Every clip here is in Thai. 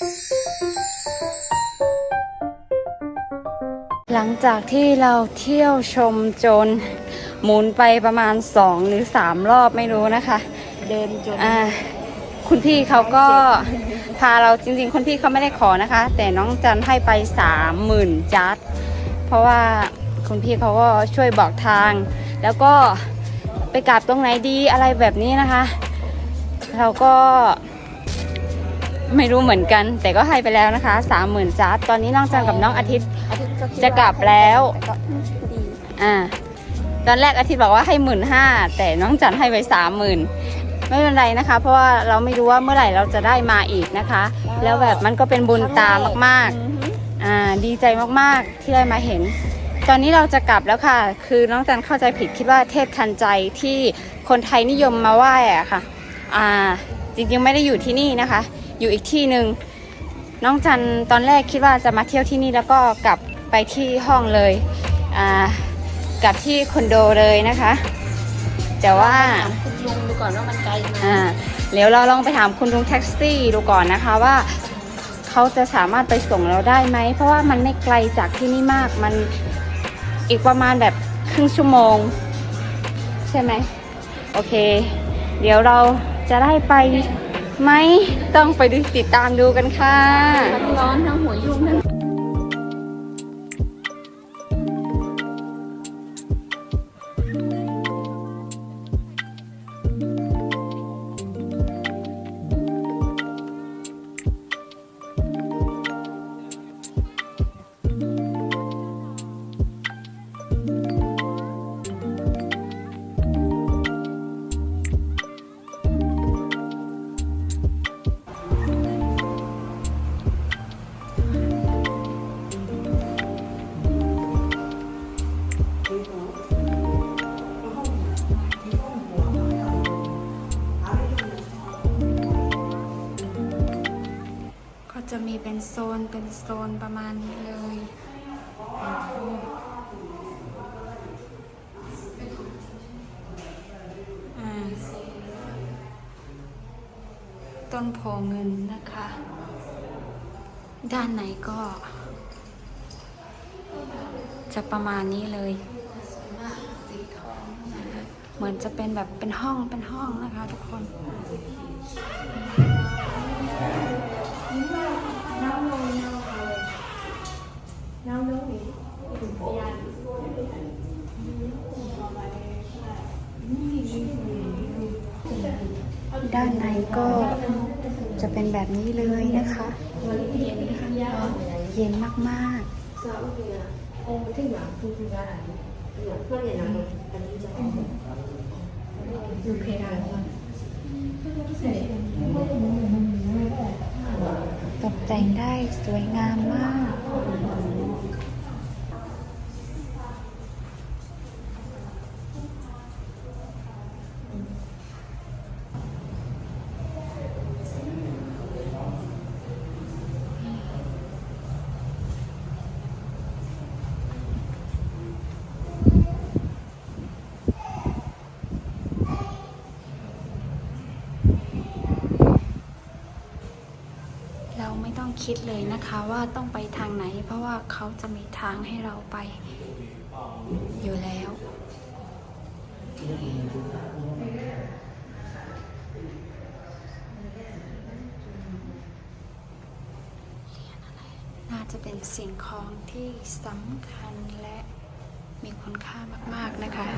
หลังจากที่เราเที่ยวชมจน หมุนไปประมาณสองหรือสามรอบไม่รู้นะคะ เดินจนอ่าคุณพี่เขาก็พาเราจริงๆ คุณพี่เขาไม่ได้ขอนะคะ แต่น้องจันให้ไปสามหมื่นจัดเพราะว่าคุณพี่เขาก็ช่วยบอกทาง แล้วก็ไปกราบตรงไหนดีอะไรแบบนี้นะคะ เราก็ ไม่รู้เหมือนกัน แต่ก็ให้ไปแล้วนะคะสามหมื่นจัดตอนนี้น้องจันกับน้องอาทิตย์ อาทิตย์ก็คิดจะกลับแล้ว ต่ก็อืมพอดีอ่า ตอนแรกอาทิตย์บอกว่าให้หมื่นห้าแต่น้องจันให้ไปสามหมื่นไม่เป็นไรนะคะ เพราะว่าเราไม่รู้ว่าเมื่อไหร่เราจะได้มาอีกนะคะ แล้วแบบมันก็เป็นบุญตามากอือฮึๆอ่าดีใจมากๆที่ได้มาเห็น ตอนนี้เราจะกลับแล้วค่ะ คือน้องจันเข้าใจผิดคิดว่าเทพทันใจที่คนไทยนิยมมาไหว้อะค่ะ อ่าจริงๆไม่ได้อยู่ที่นี่นะคะ อยู่อีกที่หนึ่งน้องจันตอนแรกคิดว่าจะมาเที่ยวที่นี่แล้วก็กลับไปที่ห้องเลยอ่ากลับที่คอนโดเลยนะคะ แต่ว่าถามคุณลุงดูก่อนว่ามันไกลไหมอ่าเดี๋ยวเราลองไปถามคุณลุงแท็กซี่ดูก่อนนะคะว่าเขาจะสามารถไปส่งเราได้ไหม เพราะว่ามันไม่ไกลจากที่นี่มากมันอีกประมาณแบบครึ่งชั่วโมง ใช่ไหมโอเค เดี๋ยวเราจะได้ไป ไหมต้องไปดูติดตามดูกันค่ะทั้งร้อนทั้งหัวยุ่งทั้ง โซนเป็นโซนประมาณนี้เลยต้นโพเงินนะคะ ด้านไหนก็ จะประมาณนี้เลย เหมือนจะเป็นแบบเป็นห้องเป็นห้องนะคะทุกคน ด้านในก็จะเป็นแบบนี้เลยนะคะ เย็นนะคะเย็นมากๆดูเพดานตกแต่งได้สวยงามมาก คิดเลยนะคะว่าต้องไปทางไหน เพราะว่าเขาจะมีทางให้เราไปอยู่แล้ว น่าจะเป็นสิ่งของที่สำคัญและมีคุณค่ามาก ๆ นะคะ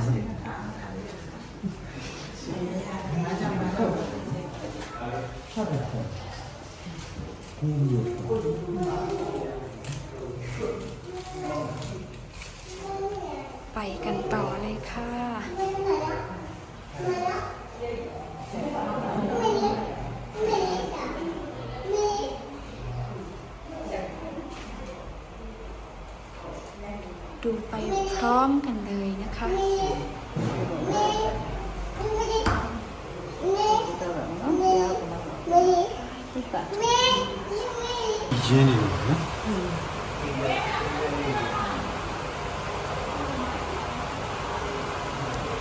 ไปกัน Yeni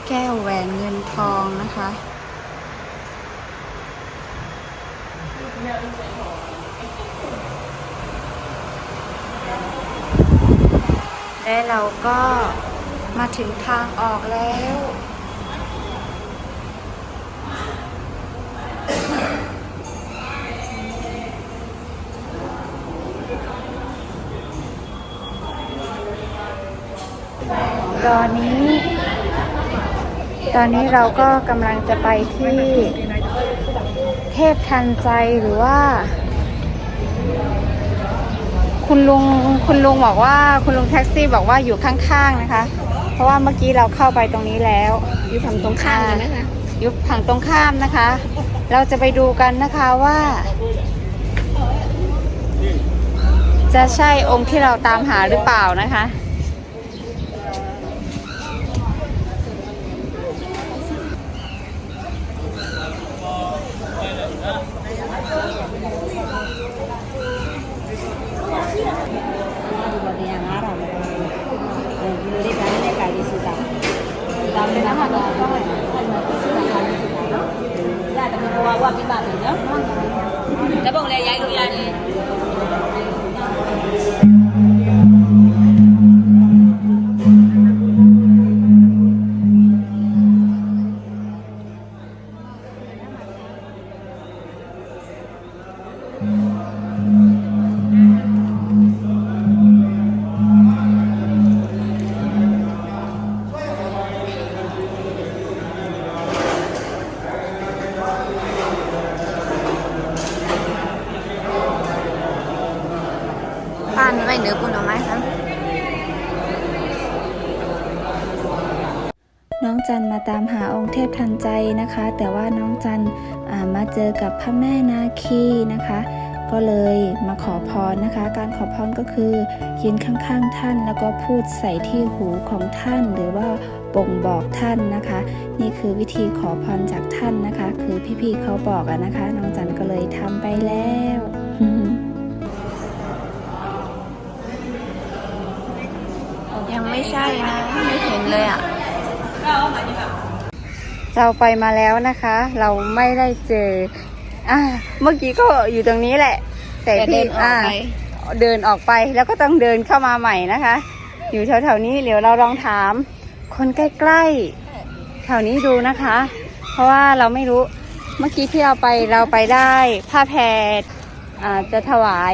แก้วแหวนเงินทองนะคะ และเราก็มาถึงทางออกแล้ว ตอนนี้ ตอนนี้เราก็กำลังจะไปที่เทพทันใจหรือว่า คุณลุงคุณลุงบอกว่าคุณลุงแท็กซี่บอกว่าอยู่ข้างๆนะคะ เพราะว่าเมื่อกี้เราเข้าไปตรงนี้แล้ว อยู่ฝั่งตรงข้ามเลยนะคะอยุบฝั่งตรงข้ามนะคะ เราจะไปดูกันนะคะว่า จะใช่องค์ที่เราตามหาหรือเปล่านะคะ จันมาเจอกับพระแม่นาคีนะคะ ก็เลยมาขอพรนะคะ การขอพรก็คือยืนข้างๆท่านแล้วก็พูดใส่ที่หูของท่านหรือว่าบ่งบอกท่านนะคะ นี่คือวิธีขอพรจากท่านนะคะ คือพี่ๆเขาบอกอะนะคะน้องจันก็เลยทำไปแล้วยังไม่ใช่นะ ไม่เห็นเลยอะ เราไปมาแล้วนะคะ เราไม่ได้เจออ่าเมื่อกี้ก็อยู่ตรงนี้แหละ แต่แต่เดิพี่นออกไปาเดินออกไปแล้วก็ต้องเดินเข้ามาใหม่นะคะ อยู่แถวๆนี้เดี๋ยวเราลองถาม คนใกล้ๆแถวนี้ดูนะคะ เพราะว่าเราไม่รู้เมื่อกี้ที่เราไปเราไปได้ผ้าแพรอ่าจะถวาย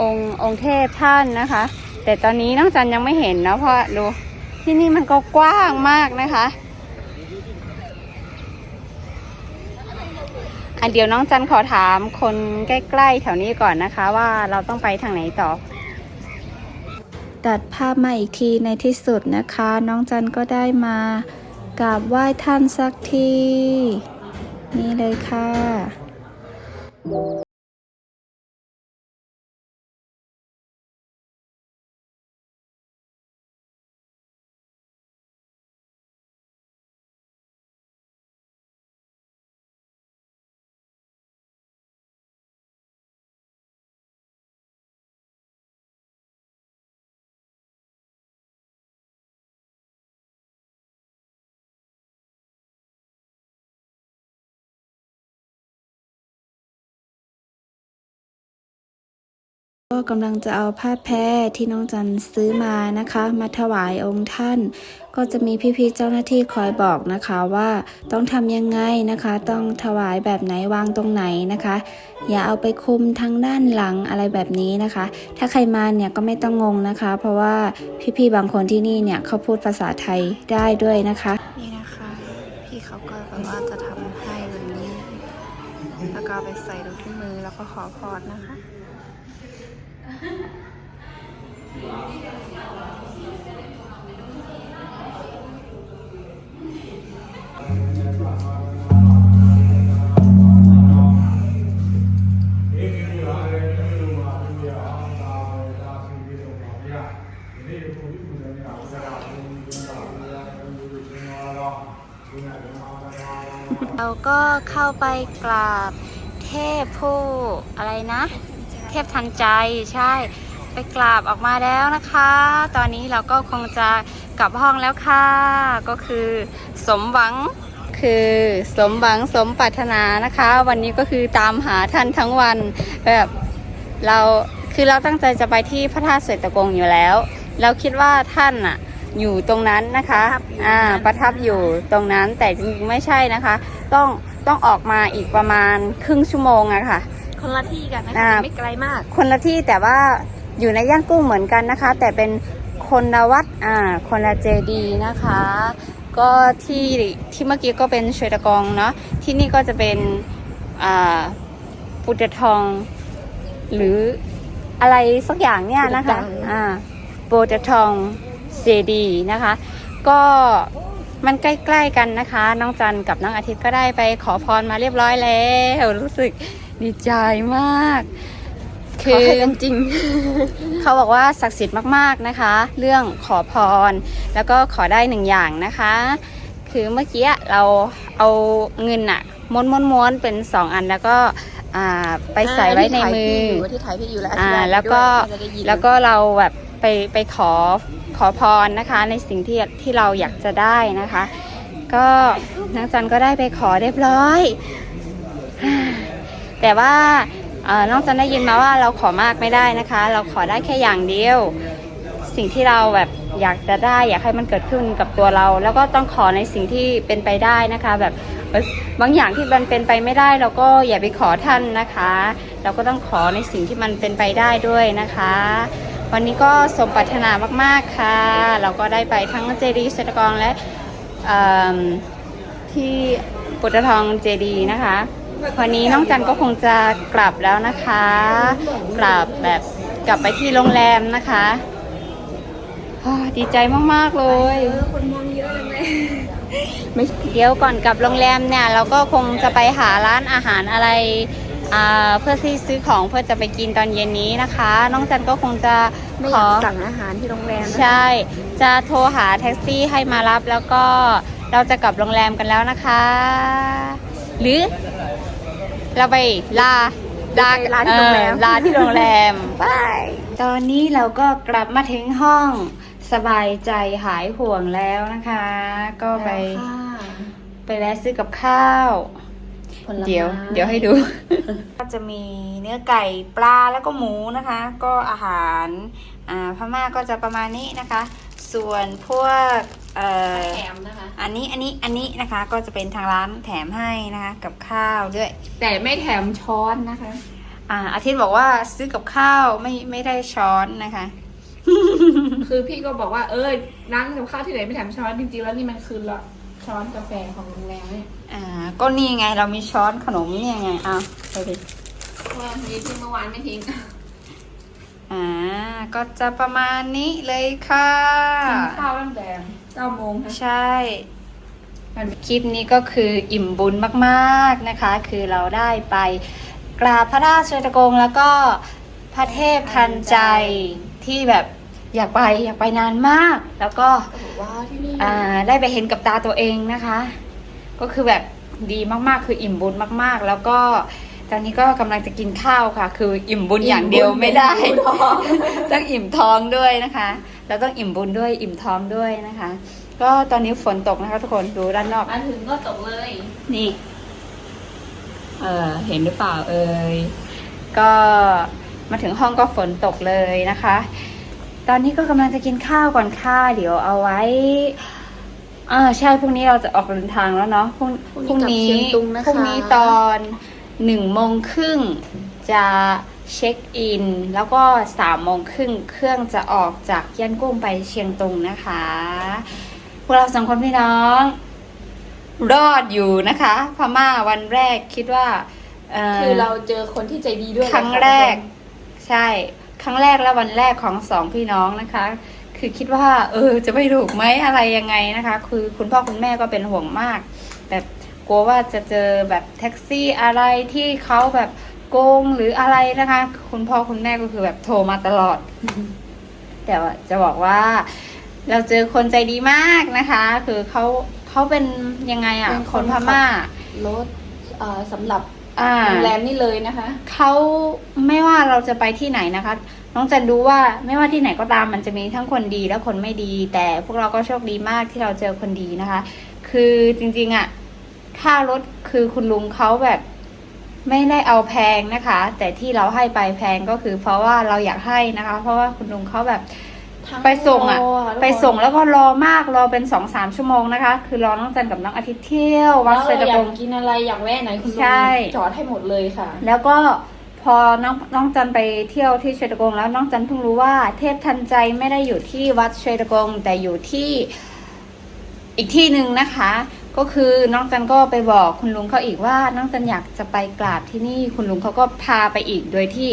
องค์องค์เทพท่านนะคะ แต่ตอนนี้น้องจันยังไม่เห็นนะเพราะดูที่นี่มันก็กว้างมากนะคะ อันเดียวน้องจันขอถามคนใกล้ๆแถวนี้ก่อนนะคะ ว่าเราต้องไปทางไหนต่อ ตัดภาพมาอีกทีในที่สุดนะคะ น้องจันก็ได้มากราบไหว้ท่านสักที นี่เลยค่ะ ก็กำลังจะเอาผ้าแพรที่น้องจันซื้อมานะคะ มาถวายองค์ท่าน ก็จะมีพี่ๆเจ้าหน้าที่คอยบอกนะคะว่าต้องทำยังไงนะคะ ต้องถวายแบบไหนวางตรงไหนนะคะ อย่าเอาไปคุมทางด้านหลังอะไรแบบนี้นะคะ ถ้าใครมาเนี่ยก็ไม่ต้องงงนะคะ เพราะว่าพี่ๆบางคนที่นี่เนี่ยเขาพูดภาษาไทยได้ด้วยนะคะนี่นะคะ พี่เขาก็แบบว่าจะทำให้แบบนี้ แล้วก็ไปใส่ลงที่มือแล้วก็ขอพรนะคะ เราก็เข้าไปกราบเทพผู้อะไรนะ เทพทันใจใช่ ไปกราบออกมาแล้วนะคะ ตอนนี้เราก็คงจะกลับห้องแล้วค่ะ ก็คือสมหวังคือสมหวังสมปรารถนานะคะ วันนี้ก็คือตามหาท่านทั้งวันแบบเราคือเราตั้งใจจะไปที่พระธาตุเสตกงอยู่แล้ว เราคิดว่าท่านอะอยู่ตรงนั้นนะคะอ่าประทับอยู่ตรงนั้นแต่จริงๆไม่ใช่นะคะ ต้องต้องออกมาอีกประมาณครึ่งชั่วโมงอะค่ะ คนละที่กันนะอ่าคะไม่ไกลมาก คนละที่แต่ว่า อยู่ในย่างกุ้งเหมือนกันนะคะ แต่เป็นคนละวัดอ่าคนละเจดีย์นะคะ ก็ที่ที่เมื่อกี้ก็เป็นเชวยตะกองเนาะที่นี่ก็จะเป็นอ่าปุตตะทอง หรืออะไรสักอย่างเนี่ยนะคะอ่าโปตะทองเจดีย์นะคะ ก็มันใกล้ๆกันนะคะ น้องจันกับน้องอาทิตย์ก็ได้ไปขอพรมาเรียบร้อยแล้ว รู้สึกดีใจมาก ขอให้เป็นจริง เขาบอกว่าศักดิ์สิทธิ์มากๆนะคะ เรื่องขอพร แล้วก็ขอได้หนึ่งอย่างนะคะ คือเมื่อกี้เราเอาเงินอะม้วนม้วนม้วนๆเป็นสองอันแล้วก็อ่าไปใส่ไว้ในมือที่ถ่ายพี่อยู่แล้วอ่าอธิบายแล้วก็ด้วยจะได้ยินแล้วก็เราแบบไปไปขอขอพรนะคะ ในสิ่งที่ที่เราอยากจะได้นะคะ ก็นางจันก็ได้ไปขอเรียบร้อย แต่ว่าเอ่อ น้องจันได้ยินมาว่าเราขอมากไม่ได้นะคะ เราขอได้แค่อย่างเดียว สิ่งที่เราแบบอยากจะได้อยากให้มันเกิดขึ้นกับตัวเรา แล้วก็ต้องขอในสิ่งที่เป็นไปได้นะคะ แบบบางอย่างที่มันเป็นไปไม่ได้ เราก็อย่าไปขอท่านนะคะ เราก็ต้องขอในสิ่งที่มันเป็นไปได้ด้วยนะคะ วันนี้ก็สมปรารถนามากๆค่ะ เราก็ได้ไปทั้งเจดีย์เซตกองและที่ปุตตะทองเจดีย์นะคะ วันนี้น้องจันก็คงจะกลับแล้วนะคะ กลับแบบกลับไปที่โรงแรมนะคะอ้อดีใจมากๆเลยเออคนมองเยอะเลยไม่เดี๋ยวก่อนกลับโรงแรมเนี่ยเราก็คงจะไปหาร้านอาหารอะไรอ่าเพื่อที่ซื้อของเพื่อจะไปกินตอนเย็นนี้นะคะ น้องจันก็คงจะไม่ขอยาอกสั่งอาหารที่โรงแรมนะคะใช่ จะโทรหาแท็กซี่ให้มารับแล้วก็เราจะกลับโรงแรมกันแล้วนะคะ หรือ เราไปลาลาลาที่โรงแรมเออลาที่โรงแรมบายตอนนี้เราก็กลับมาถึงห้องสบายใจหายห่วงแล้วนะคะ ก็ไป ไปแวะซื้อกับข้าวผลไม้เดี๋ยว เดี๋ยวให้ดู ก็จะมีเนื้อไก่ปลาแล้วก็หมูนะคะ ก็อาหารอ่าพม่าก็จะประมาณนี้นะคะ ส่วนพวกเอ่อแถมนะคะ อันนี้อันนี้อันนี้นะคะก็จะเป็นทางร้านแถมให้นะคะกับข้าวด้วย แต่ไม่แถมช้อนนะคะ อ่าอาทิตย์บอกว่าซื้อกับข้าวไม่ไม่ได้ช้อนนะคะ คือพี่ก็บอกว่าเออร้านกับข้าวที่ไหนไม่แถมช้อนจริงๆแล้วนี่มันคือละช้อนกาแฟของโรงแรมเนี่ยอ่า ก็นี่ไงเรามีช้อนขนมเนี่ยไงเอาไปดิว่ามีที่เมื่อวานไม่ทิ้งอ่า ก็จะประมาณนี้เลยค่ะกินข้าวตั้งแต่เก้าโมงค่ะใช่ คลิปนี้ก็คืออิ่มบุญมากๆนะคะ คือเราได้ไปกราบพระราชตะโกงแล้วก็พระเทพทันใจที่แบบอยากไปอยากไปนานมาก แล้วก็บอกว่าที่นี่อ่าได้ไปเห็นกับตาตัวเองนะคะ ก็คือแบบดีมากๆ คืออิ่มบุญมากๆ แล้วก็ ตอนนี้ก็กำลังจะกินข้าวค่ะ คืออิ่มบุญอย่างเดียวไม่ได้ ต้องอิ่มท้องด้วยนะคะ เราต้องอิ่มบุญด้วยอิ่มท้องด้วยนะคะ ก็ตอนนี้ฝนตกนะคะ ทุกคนดูด้านนอก มาถึงก็ตกเลย นี่ เออเห็นหรือเปล่าเอ่ยก็มาถึงห้องก็ฝนตกเลยนะคะ ตอนนี้ก็กำลังจะกินข้าวก่อนค่ะเดี๋ยวเอาไว้อ่าใช่พรุ่งนี้เราจะออกเดินทางแล้วเนาะพรุ่งพรุ่งนี้พรุ่งนี้ตอน หนึ่งโมงครึ่งจะเช็คอิน แล้วก็สามโมงครึ่งเครื่องจะออกจากย่านกุ้งไปเชียงตุงนะคะ พวกเราสองคนพี่น้อง รอดอยู่นะคะ พม่าวันแรกคิดว่าเคือเราเจอคนที่ใจดีด้วยครั้งแรก ใช่ ครั้งแรกและวันแรกของสองพี่น้องนะคะ คือคิดว่า เออ จะไม่ถูกไหมอะไรยังไงนะคะ คือคุณพ่อคุณแม่ก็เป็นห่วงมากแบบ กลัวว่าจะเจอแบบแท็กซี่อะไรที่เขาแบบโกงหรืออะไรนะคะ คุณพ่อคุณแม่ก็คือแบบโทรมาตลอด แต่ว่าจะบอกว่า เราเจอคนใจดีมากนะคะ คือเขาเขาเป็นยังไงอะเป็นคคนนพม่า รถเอ่อสำหรับอ่า โรงแรมนี่เลยนะคะ เขาไม่ว่าเราจะไปที่ไหนนะคะ น้องจันรู้ว่าไม่ว่าที่ไหนก็ตามมันจะมีทั้งคนดีและคนไม่ดี แต่พวกเราก็โชคดีมากที่เราเจอคนดีนะคะ คือจริงๆอะ่ะ ค่ารถคือคุณลุงเขาแบบไม่ได้เอาแพงนะคะ แต่ที่เราให้ไปแพงก็คือเพราะว่าเราอยากให้นะคะ เพราะว่าคุณลุงเขาแบบทไปส่งอะรอค่ะทุกคนไปส่งแล้วก็รอมากรอเป็นสองสามชั่วโมงนะคะ คือรอน้องจันกับน้องอาทิตย์เที่ยววัดแล้วเซเราตอยารงกกินอะไรอยากแวะไหนคุณลุงใช่จอดให้หมดเลยค่ะ แล้วก็พอน้องน้องจันไปเที่ยวที่เชตกง แล้วน้องจันเพิ่งรู้ว่าเทพทันใจไม่ได้อยู่ที่วัดเชตกง แต่อยู่ที่อีกที่หนึ่งนะคะ ก็คือน้องจันก็ไปบอกคุณลุงเขาอีกว่า น้องจันอยากจะไปกราบที่นี่ คุณลุงเขาก็พาไปอีกโดยที่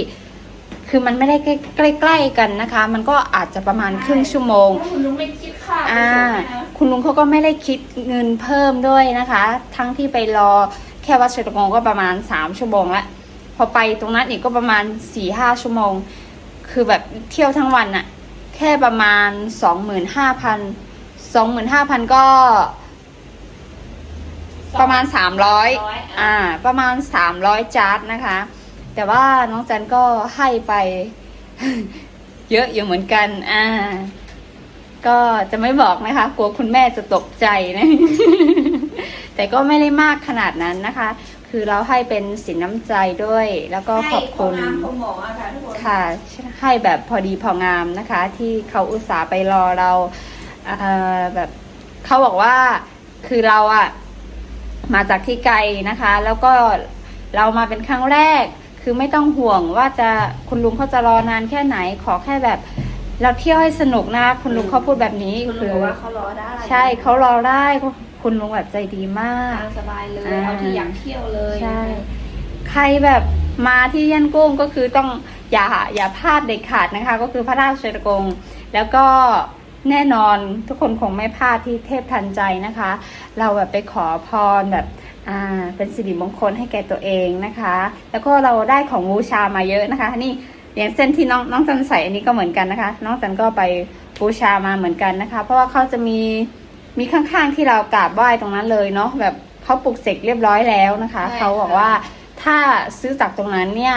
คือมันไม่ได้ใกล้ๆกันนะคะ มันก็อาจจะประมาณครึ่งชั่วโมง คุณลุงไม่คิดค่าอ่าไปส่งให้นะคุณลุงเขาก็ไม่ได้คิดเงินเพิ่มด้วยนะคะ ทั้งที่ไปรอแค่วัดเชตกงก็ประมาณสามชั่วโมงละพอไปตรงนั้นอีกก็ประมาณสี่ห้าชั่วโมง คือแบบเที่ยวทั้งวันอะแค่ประมาณสองหมื่นห้าพันสองหมื่นห้าพันก็ ประมาณสามร้อย300 อ่า ประมาณสามร้อยจาร์ดนะคะ แต่ว่าน้องจันก็ให้ไป เยอะอยู่เหมือนกัน อ่า ก็จะไม่บอกนะคะ กลัวคุณแม่จะตกใจนะ แต่ก็ไม่ได้มากขนาดนั้นนะคะ คือเราให้เป็นสินน้ำใจด้วย แล้วก็ขอบคุณให้พงามพงหมออะค่ะทุกคนค่ะ ให้แบบพอดีพองามนะคะ ที่เขาอุตส่าห์ไปรอเราเอ่อแบบเขาบอกว่าคือเราอะ มาจากที่ไกลนะคะ แล้วก็เรามาเป็นครั้งแรก คือไม่ต้องห่วงว่าจะคุณลุงเขาจะรอนานแค่ไหน ขอแค่แบบ เราเที่ยวให้สนุกนะคะคุณลุงเขาพูดแบบนี้คุณลุคืงอบอกว่าเขารอได้ใช่เขารอได้คุณลุงแบบใจดีมากทางสบายเลยอ่าเอาที่อยากเที่ยวเลยใช่ใครแบบมาที่ยันกุ้งก็คือต้องอย่าอย่าพลาดเด็ดขาดนะคะ ก็คือพระราชเชตกงแล้วก็ แน่นอนทุกคนคงไม่พลาดที่เทพทันใจนะคะ เราแบบไปขอพรแบบอ่าเป็นสิริมงคลให้แก่ตัวเองนะคะ แล้วก็เราได้ของบูชามาเยอะนะคะ นี่อย่างเส้นที่น้องน้องจันใส่อันนี้ก็เหมือนกันนะคะ น้องจันก็ไปบูชามาเหมือนกันนะคะ เพราะว่าเขาจะมีมีข้างๆที่เรากราบไหว้ตรงนั้นเลยเนาะแบบเขาปลุกเสกเรียบร้อยแล้วนะคะ เขาบอกว่าถ้าซื้อจากตรงนั้นเนี่ย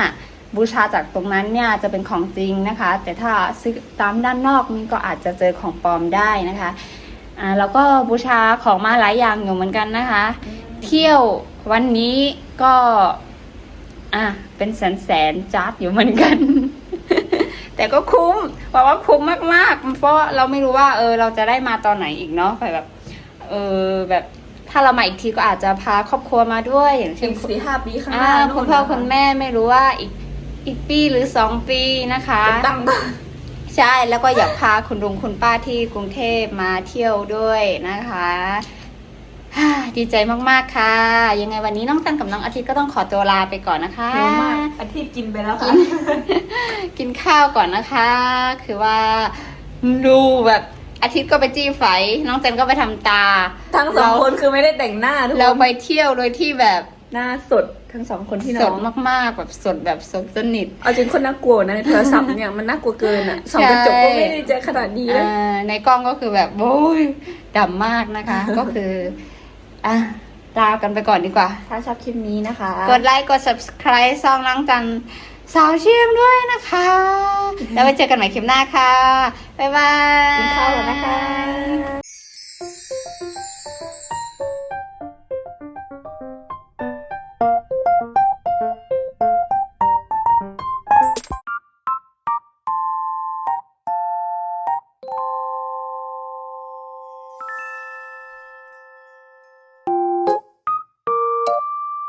บูชาจากตรงนั้นเนี่ยจะเป็นของจริงนะคะ แต่ถ้าซื้อตามด้านนอกนี่ก็อาจจะเจอของปลอมได้นะคะอ่าแล้วก็บูชาของมาหลายอย่างอยู่เหมือนกันนะคะ เที่ยววันนี้ก็อะเป็นแสนแสนๆจาร์ดอยู่เหมือนกัน แต่ก็คุ้มบอกว่าคุ้มมากๆ เพราะเราไม่รู้ว่า เออ เราจะได้มาตอนไหนอีกเนาะแบบ เออแบบถ้าเรามาอีกทีก็อาจจะพาครอบครัวมาด้วย อย่างเช่อีนกสี่ห้าปีข้างหอ่าน้าคุณพ่อคุณแม่ไม่รู้ว่าอีก อีกปีหรือสองปีนะคะ ตั้งใช่แล้วก็อยากพาคุณลุงคุณป้าที่กรุงเทพมาเที่ยวด้วยนะคะฮ่าดีใจมากๆค่ะ ยังไงวันนี้น้องตันกับน้องอาทิตย์ก็ต้องขอตัวลาไปก่อนนะคะหิวมากอาทิตย์กินไปแล้วค่ะ กินข้าวก่อนนะคะ คือว่าดูแบบอาทิตย์ก็ไปจี้ไฝน้องเจนก็ไปทำตา ทั้งสองคนคือไม่ได้แต่งหน้าทุกเราคนไปเที่ยวโดยที่แบบหน้าสด ทั้งสองคนที่สน้อดงมากๆแบบสดแบบสดสนิท เอาจริงคนน่ากลัวนะในโทรศัพท์เนี่ยมันน่ากลัวเกินอะสองกระจกก็ไม่ได้เจอขนาดดีเลย อ่าในกล้องก็คือแบบโอ้ยดำมากนะคะ ก็คืออะลากันไปก่อนดีกว่า ถ้าชอบคลิปนี้นะคะกดไลค์ กด subscribe ซองล้างจันสาวเชียมด้วยนะคะ แล้วไว้เจอกันใหม่คลิปหน้าค่ะ บ๊ายบาย กินข้าวแล้วนะคะ